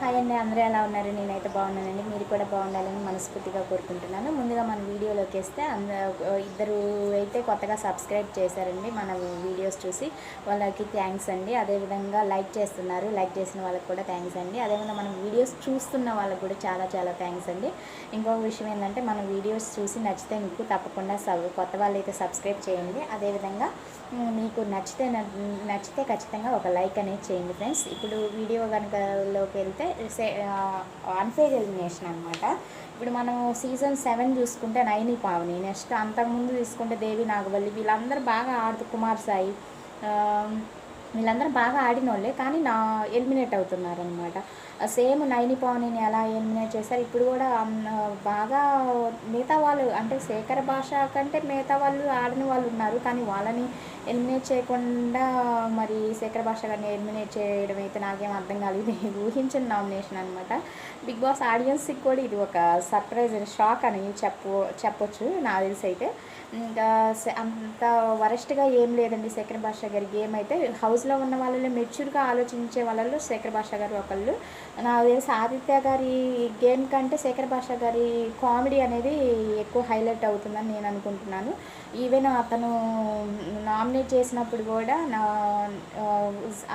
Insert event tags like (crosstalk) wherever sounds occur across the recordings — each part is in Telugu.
హాయ్ అండి అందరూ ఎలా ఉన్నారు? నేనైతే బాగున్నానండి. మీరు కూడా బాగుండాలని మనస్ఫూర్తిగా కోరుకుంటున్నాను. ముందుగా మన వీడియోలోకి వస్తే అంద ఇద్దరు అయితే కొత్తగా సబ్స్క్రైబ్ చేశారండి మన వీడియోస్ చూసి. వాళ్ళకి థ్యాంక్స్ అండి. అదేవిధంగా లైక్ చేస్తున్నారు. లైక్ చేసిన వాళ్ళకి కూడా థ్యాంక్స్ అండి. అదేవిధంగా మన వీడియోస్ చూస్తున్న వాళ్ళకి కూడా చాలా చాలా థ్యాంక్స్ అండి. ఇంకొక విషయం ఏంటంటే మన వీడియోస్ చూసి నచ్చితే మీకు తప్పకుండా సబ్ కొత్త వాళ్ళు అయితే సబ్స్క్రైబ్ చేయండి. అదేవిధంగా మీకు నచ్చితే నచ్చితే ఖచ్చితంగా ఒక లైక్ అనేది చేయండి ఫ్రెండ్స్. ఇప్పుడు వీడియో కనుక లోకి వెళ్తే అన్ఫేర్ ఎలిమినేషన్ అనమాట ఇప్పుడు మనం సీజన్ సెవెన్ చూసుకుంటే నైని పావని నెక్స్ట్ అంతకుముందు తీసుకుంటే దేవి నాగవల్లి వీళ్ళందరూ బాగా ఆడుతూ కుమార్ సాయి వీళ్ళందరూ బాగా ఆడిన వాళ్ళే కానీ నా ఎలిమినేట్ అవుతున్నారనమాట సేమ్ నైని పావనిని ఎలా ఎలిమినేట్ చేశారు. ఇప్పుడు కూడా బాగా మిగతా వాళ్ళు అంటే శేఖర భాష కంటే మిగతా వాళ్ళు ఆడిన వాళ్ళు ఉన్నారు కానీ వాళ్ళని ఎలిమినేట్ చేయకుండా మరి శేఖర భాష గారిని ఎలిమినేట్ చేయడం అయితే నాకేం అర్థం కాలేదు. ఊహించిన నామినేషన్ అనమాట బిగ్ బాస్ ఆడియన్స్కి కూడా ఇది ఒక సర్ప్రైజ్ షాక్ అని చెప్పు చెప్పొచ్చు నాకు తెలిసి అయితే. ఇంకా అంత వరస్ట్గా ఏం లేదండి శేఖర్ భాష గారి గేమ్ అయితే. హౌస్ హౌస్లో ఉన్న వాళ్ళలో మెచ్యూర్గా ఆలోచించే వాళ్ళలో శేఖర్ భాష గారు ఒకళ్ళు. నాకు తెలిసి ఆదిత్య గారి గేమ్ కంటే శేఖర్ భాష గారి కామెడీ అనేది ఎక్కువ హైలైట్ అవుతుందని నేను అనుకుంటున్నాను. ఈవెన్ అతను నామినేట్ చేసినప్పుడు కూడా నా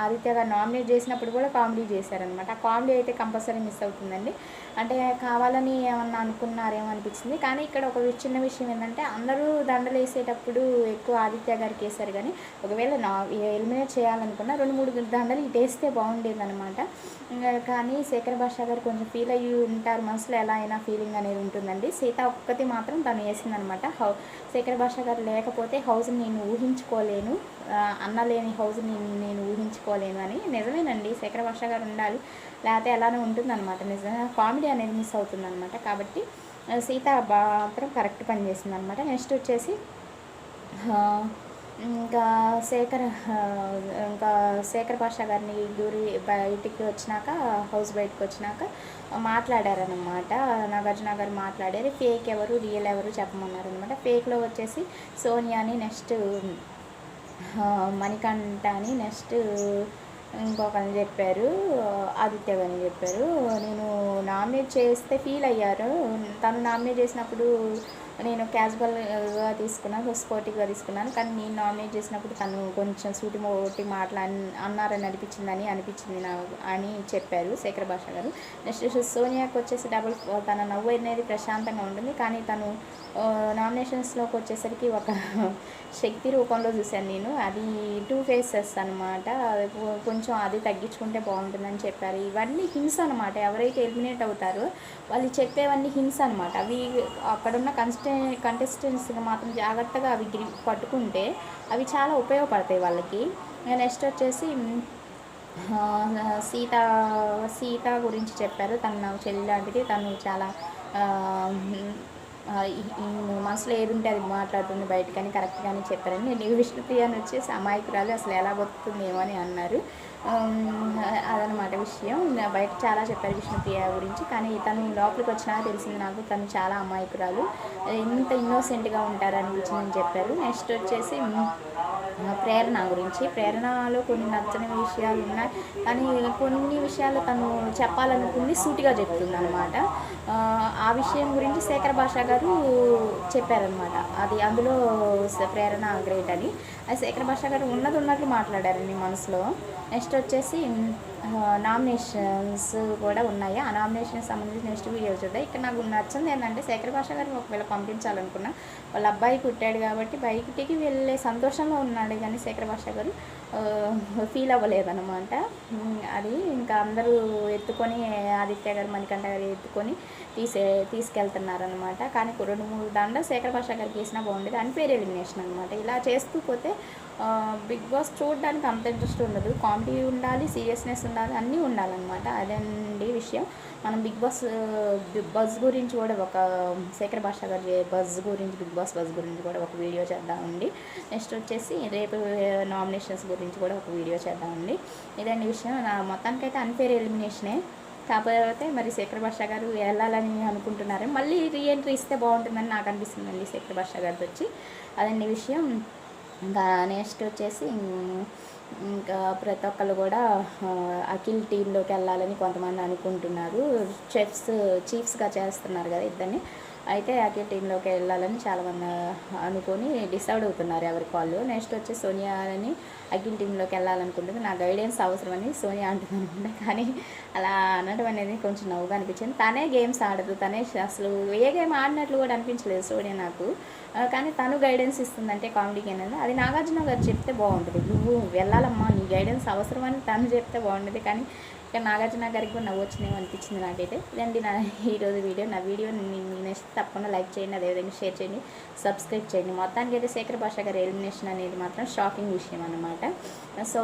ఆదిత్య గారు నామినేట్ చేసినప్పుడు కూడా కామెడీ చేశారనమాట. ఆ కామెడీ అయితే కంపల్సరీ మిస్ అవుతుందండి. అంటే కావాలని ఏమన్నా అనుకున్నారేమో అనిపించింది. కానీ ఇక్కడ ఒక చిన్న విషయం ఏంటంటే అందరూ దండలు వేసేటప్పుడు ఎక్కువ ఆదిత్య గారికి వేశారు కానీ ఒకవేళ నా ఎలిమినేట్ చేయాలనుకున్నా రెండు మూడు దండలు ఇటు వేస్తే బాగుండేదనమాట. కానీ శేఖర్ భాష గారు కొంచెం ఫీల్ అయ్యి ఉంటారు. మనసులో ఎలా అయినా ఫీలింగ్ అనేది ఉంటుందండి. సీత ఒక్కటి మాత్రం తను వేసిందనమాట. హౌ శేఖర్ భాష గారు లేకపోతే హౌస్ని నేను ఊహించుకోలేను. అన్నలేని హౌస్ని నేను ఊహించుకోలేమని అని. నిజమేనండి శేఖర భాష గారు ఉండాలి లేకపోతే అలానే ఉంటుందన్నమాట. నిజంగా కామెడీ అనేది మిస్ అవుతుందన్నమాట. కాబట్టి సీత మాత్రం కరెక్ట్ పని చేసింది అనమాట నెక్స్ట్ వచ్చేసి ఇంకా శేఖర్ ఇంకా శేఖర్ భాష గారిని గురి బయటికి వచ్చినాక హౌస్ బయటకు వచ్చినాక మాట్లాడారనమాట నాగార్జున గారు మాట్లాడారు. ఫేక్ ఎవరు రియల్ ఎవరు చెప్పమన్నారు అనమాట ఫేక్లో వచ్చేసి సోనియాని నెక్స్ట్ మణికంఠ అని నెక్స్ట్ ఇంకొకరిని చెప్పారు ఆదిత్య గారిని చెప్పారు. నేను నామినేట్ చేస్తే ఫీల్ అయ్యారు. తను నామినేట్ చేసినప్పుడు నేను క్యాజువల్గా తీసుకున్నాను స్పోర్టివ్గా తీసుకున్నాను. కానీ నేను నామినేట్ చేసినప్పుడు తను కొంచెం సూటి మోటి మాట్లా అన్నారని అనిపించిందని అనిపించింది నాకు అని చెప్పారు శేఖర్ భాష గారు. నెక్స్ట్ సోనియాకి వచ్చేసి డబుల్ తన నవ్వు అనేది ప్రశాంతంగా ఉంటుంది. కానీ తను నామినేషన్స్లోకి వచ్చేసరికి ఒక శక్తి రూపంలో చూశాను నేను. అది టూ ఫేసెస్ అనమాట కొంచెం అది తగ్గించుకుంటే బాగుంటుందని చెప్పారు. ఇవన్నీ హింస అనమాట ఎవరైతే ఎలిమినేట్ అవుతారో వాళ్ళు చెప్పేవన్నీ హింస అనమాట అవి అక్కడున్న కన్స్ కన్స్టే కంటెస్టెంట్స్గా మాత్రం జాగ్రత్తగా అవి గిరి పట్టుకుంటే అవి చాలా ఉపయోగపడతాయి వాళ్ళకి. నెక్స్ట్ వచ్చేసి సీత సీత గురించి చెప్పారు. తను నాకు చెల్లి లాంటిది. తను చాలా మనసులో ఏదుంటే అది మాట్లాడుతుంది బయట కానీ కరెక్ట్ కానీ చెప్పారని. నేను విష్ణుప్రియాని వచ్చేసి అమాయకురాలు. అసలు ఎలా బతుకుతుందేమో అని అన్నారు. అదనమాట విషయం. బయట చాలా చెప్పారు విష్ణుప్రియ గురించి. కానీ తను లోపలికి వచ్చినా తెలిసింది నాకు తను చాలా అమాయకురాలు. ఇంత ఇన్నోసెంట్గా ఉంటారు నేను చెప్పారు. నెక్స్ట్ వచ్చేసి ప్రేరణ గురించి. ప్రేరణలో కొన్ని నచ్చని విషయాలు ఉన్నాయి. కానీ కొన్ని విషయాలు తను చెప్పాలనుకుంది సూటిగా చెప్తుంది అనమాట ఆ విషయం గురించి శేఖర్ భాష గారు చెప్పారనమాట అది అందులో ప్రేరణ గ్రేట్ అని. అది శేఖర్ భాష గారు ఉన్నది ఉన్నట్లు మాట్లాడారండి మనసులో. నెక్స్ట్ వచ్చేసి నామినేషన్స్ కూడా ఉన్నాయి. ఆ నామినేషన్కి సంబంధించి నెక్స్ట్ వీడియో చూద్దాం. ఇక్కడ నాకు నచ్చింది ఏంటంటే శేఖర్ భాష గారిని ఒకవేళ పంపించాలనుకున్నా వాళ్ళ అబ్బాయి పుట్టాడు కాబట్టి బయటికి వెళ్ళే సంతోషంలో ఉన్నాడు కానీ శేఖర్ భాష గారు ఫీల్ అవ్వలేదన్నమాట. అది ఇంకా అందరూ ఎత్తుకొని ఆదిత్య గారు మణికంఠ గారు ఎత్తుకొని తీసే తీసుకెళ్తున్నారనమాట కానీ రెండు మూడు దాంట్లో శేఖర్ భాష గారికి వేసినా బాగుండేది. అన్ఫేర్ ఎలిమినేషన్ అనమాట ఇలా చేస్తూ పోతే బిగ్ బాస్ చూడడానికి అంత ఇంట్రెస్ట్ ఉండదు. కామెడీ ఉండాలి సీరియస్నెస్ ఉండాలి అన్నీ ఉండాలన్నమాట. అదండి విషయం. మనం బిగ్ బాస్ బిగ్ బజ్ గురించి కూడా ఒక శేఖర్ భాష గారి బజ్ గురించి బిగ్ బాస్ బజ్ గురించి కూడా ఒక వీడియో చేద్దామండి. నెక్స్ట్ వచ్చేసి రేపు నామినేషన్స్ గురించి కూడా ఒక వీడియో చేద్దామండి. ఇదండి విషయం. నా మొత్తానికైతే అన్ఫేర్ ఎలిమినేషనే కాకపోతే మరి శేఖర్ భాష గారు వెళ్ళాలని అనుకుంటున్నారు. మళ్ళీ రీఎంట్రీ ఇస్తే బాగుంటుందని నాకు అనిపిస్తుందండి శేఖర్ భాష గారితో వచ్చి అదండి విషయం. ఇంకా నెక్స్ట్ వచ్చేసి ఇంకా ప్రతి ఒక్కరు కూడా అఖిల్ టీంలోకి వెళ్ళాలని కొంతమంది అనుకుంటున్నారు. చెఫ్స్ చీఫ్స్గా చేస్తున్నారు కదా ఇద్దరిని. అయితే అఖిల్ టీంలోకి వెళ్ళాలని చాలామంది అనుకొని డిసైడ్ అవుతున్నారు ఎవరికి వాళ్ళు నెక్స్ట్ వచ్చి సోనియా అని అగ్గిన్ టీంలోకి వెళ్ళాలనుకుంటుంది. నా గైడెన్స్ అవసరమని సోనియా అంటుంది కానీ అలా అనడం అనేది కొంచెం నవ్వుగా అనిపించింది. తనే గేమ్స్ ఆడదు. తనే అసలు ఏ గేమ్ ఆడినట్లు కూడా అనిపించలేదు సోనియా నాకు. కానీ తను గైడెన్స్ ఇస్తుందంటే కామెడీకి అనేది అది నాగార్జున గారు చెప్తే బాగుంటుంది. నువ్వు వెళ్ళాలమ్మా నీ గైడెన్స్ అవసరమని తను చెప్తే బాగుంటుంది కానీ ఇక నాగార్జున గారికి కూడా నవ్వు వచ్చిందేమో అనిపించింది నాకైతే. ఇదండి నా (laughs) ఈరోజు వీడియో. నా వీడియో నెక్స్ట్ తప్పకుండా లైక్ చేయండి అదేవిధంగా షేర్ చేయండి సబ్స్క్రైబ్ చేయండి. మొత్తానికి అయితే శేఖర్ భాష గారి ఎలిమినేషన్ అనేది మాత్రం షాకింగ్ విషయం అనమాట సో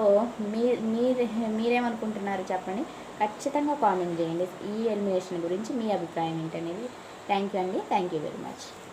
మీ మీరు మీరేమనుకుంటున్నారు చెప్పండి? ఖచ్చితంగా కామెంట్ చేయండి. ఈ ఎలిమినేషన్ గురించి మీ అభిప్రాయం ఏంటనేది. థ్యాంక్ యూ అండి. Thank you very much.